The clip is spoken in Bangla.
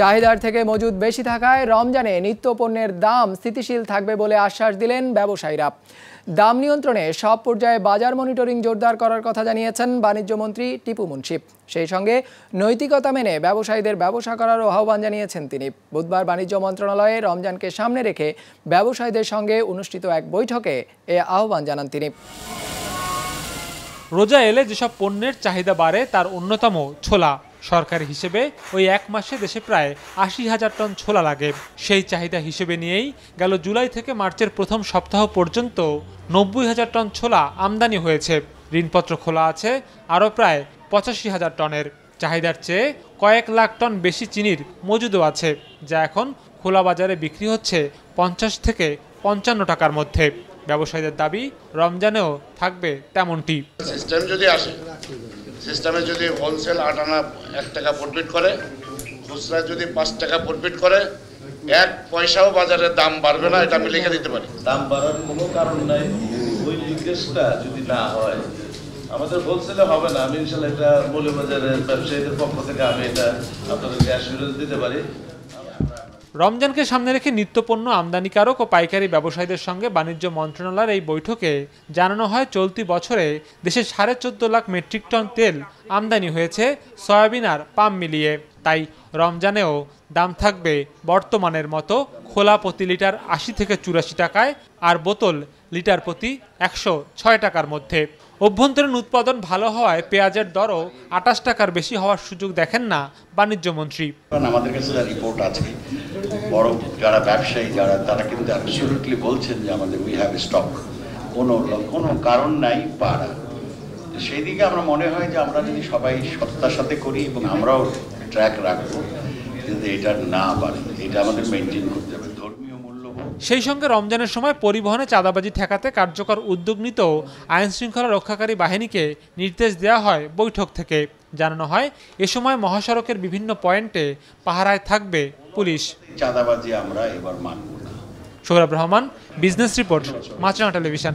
চাহিদার থেকে মজুদ বেশি থাকায় রমজানে নিত্য পণ্যের দাম স্থিতিশীল থাকবে বলে আশ্বাস দিলেন ব্যবসায়ীরা। দাম নিয়ন্ত্রণে সব পর্যায়ে বাজার মনিটরিং জোরদার করার কথা জানিয়েছেন বাণিজ্য মন্ত্রী টিপু মুন্সিপ সেই সঙ্গে নৈতিকতা মেনে ব্যবসায়ীদের ব্যবসা করারও আহ্বান জানিয়েছেন তিনি। বুধবার বাণিজ্য মন্ত্রণালয়ে রমজানকে সামনে রেখে ব্যবসায়ীদের সঙ্গে অনুষ্ঠিত এক বৈঠকে এ আহ্বান জানান তিনি। রোজা এলে যেসব পণ্যের চাহিদা বাড়ে, তার অন্যতম ছোলা। সরকারি হিসেবে ওই এক মাসে দেশে প্রায় আশি হাজার টন ছোলা লাগে। সেই চাহিদা হিসেবে নিয়েই গেল জুলাই থেকে মার্চের প্রথম সপ্তাহ পর্যন্ত নব্বই হাজার টন ছোলা আমদানি হয়েছে। ঋণপত্র খোলা আছে আরও প্রায় পঁচাশি হাজার টনের। চাহিদার চেয়ে কয়েক লাখ টন বেশি চিনির মজুদও আছে, যা এখন খোলা বাজারে বিক্রি হচ্ছে পঞ্চাশ থেকে পঞ্চান্ন টাকার মধ্যে। ব্যবসায়ীদের দাবি, রমজানেও থাকবে তেমনটি। সিস্টেম যদি আসে সিস্টেমে যদি হোলসেল আট আনা এক টাকা প্রফিট করে খুচরা যদি পাঁচ টাকা প্রফিট করে, এক পয়সাও বাজারে দাম বাড়বে না, এটা আমি লিখে দিতে পারি। দাম বাড়ার কোনো কারণ নাই। ওই লিকেজটা যদি না হয়, আমাদের হোলসেলে হবে না। আমি ইনশাল্লাহ এটা মৌলবাজারের ব্যবসায়ীদের পক্ষ থেকে আমি এটা আপনাদেরকে অ্যাসুরেন্স দিতে পারি। রমজানকে সামনে রেখে নিত্যপণ্য, আমদানিকারক ও পাইকারি ব্যবসায়ীদের সঙ্গে বাণিজ্য মন্ত্রণালয়ের এই বৈঠকে জানানো হয়, চলতি বছরে দেশে সাড়ে চোদ্দ লাখ মেট্রিক টন তেল আমদানি হয়েছে, সয়াবিন আর পাম মিলিয়ে। তাই রমজানেও দাম থাকবে বর্তমানের মতো খোলা প্রতি লিটার আশি থেকে চুরাশি টাকায় আর বোতল লিটার প্রতি একশো ছয় টাকার মধ্যে। অভ্যন্তরীণ উৎপাদন ভালো হওয়ায় পেঁয়াজের দরও আটাশ টাকার বেশি হওয়ার সুযোগ দেখেন না বাণিজ্য মন্ত্রী। আমাদের কাছে যা রিপোর্ট আছে, বড় যারা ব্যবসায়ী, যারা, তারা কিন্তু অ্যাবসলিউটলি বলছেন যে আমাদের উই হ্যাভ স্টক কোনো কোনো কারণ নাই পারা সেই দিকে আমরা মনে হয় যে আমরা যদি সবাই সত্তার সাথে করি এবং আমরাও ট্র্যাক রাখব, কিন্তু এটা না পারে। এটা আমাদের মেনটেন করতে সেই সঙ্গে রমজানের সময় পরিবহনে চাঁদাবাজি ঠেকাতে কার্যকর উদ্যোগ নিতেও আইন শৃঙ্খলা রক্ষাকারী বাহিনীকে নির্দেশ দেওয়া হয় বৈঠক থেকে। জানানো হয় এ সময় মহাসড়কের বিভিন্ন পয়েন্টে পাহারায় থাকবে পুলিশ। চাঁদাবাজি আমরা এবার মানব না। Sourav Rahman business report Maasranga television.